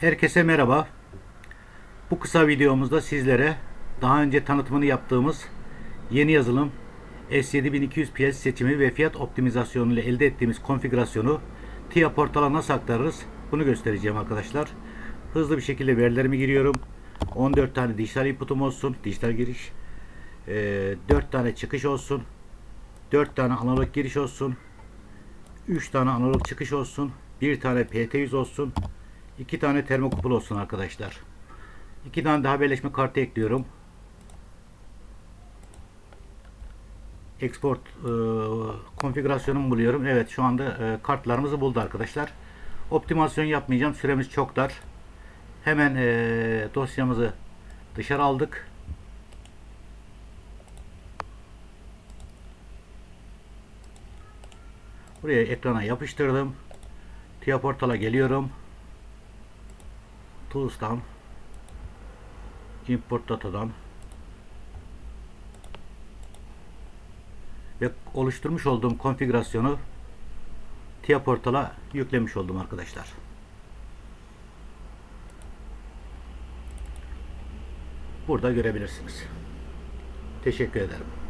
Herkese merhaba. Bu kısa videomuzda sizlere daha önce tanıtımını yaptığımız yeni yazılım S7200 PS seçimi ve fiyat optimizasyonu ile elde ettiğimiz konfigürasyonu TIA portala nasıl aktarırız bunu göstereceğim arkadaşlar. Hızlı bir şekilde verilerimi giriyorum. 14 tane dijital inputum olsun. Dijital giriş. Ee, 4 tane çıkış olsun. 4 tane analog giriş olsun. 3 tane analog çıkış olsun. 1 tane PT100 olsun. 2 tane termokupul olsun arkadaşlar. 2 tane daha haberleşme kartı ekliyorum. Export e, konfigürasyonumu buluyorum. Evet şu anda e, kartlarımızı buldu arkadaşlar. Optimasyon yapmayacağım. Süremiz çok dar. Hemen e, dosyamızı dışarı aldık. Buraya ekrana yapıştırdım. TIA portala geliyorum. Tools'tan Import Data'dan ve oluşturmuş olduğum konfigürasyonu TIA portala yüklemiş oldum arkadaşlar. Burada görebilirsiniz. Teşekkür ederim.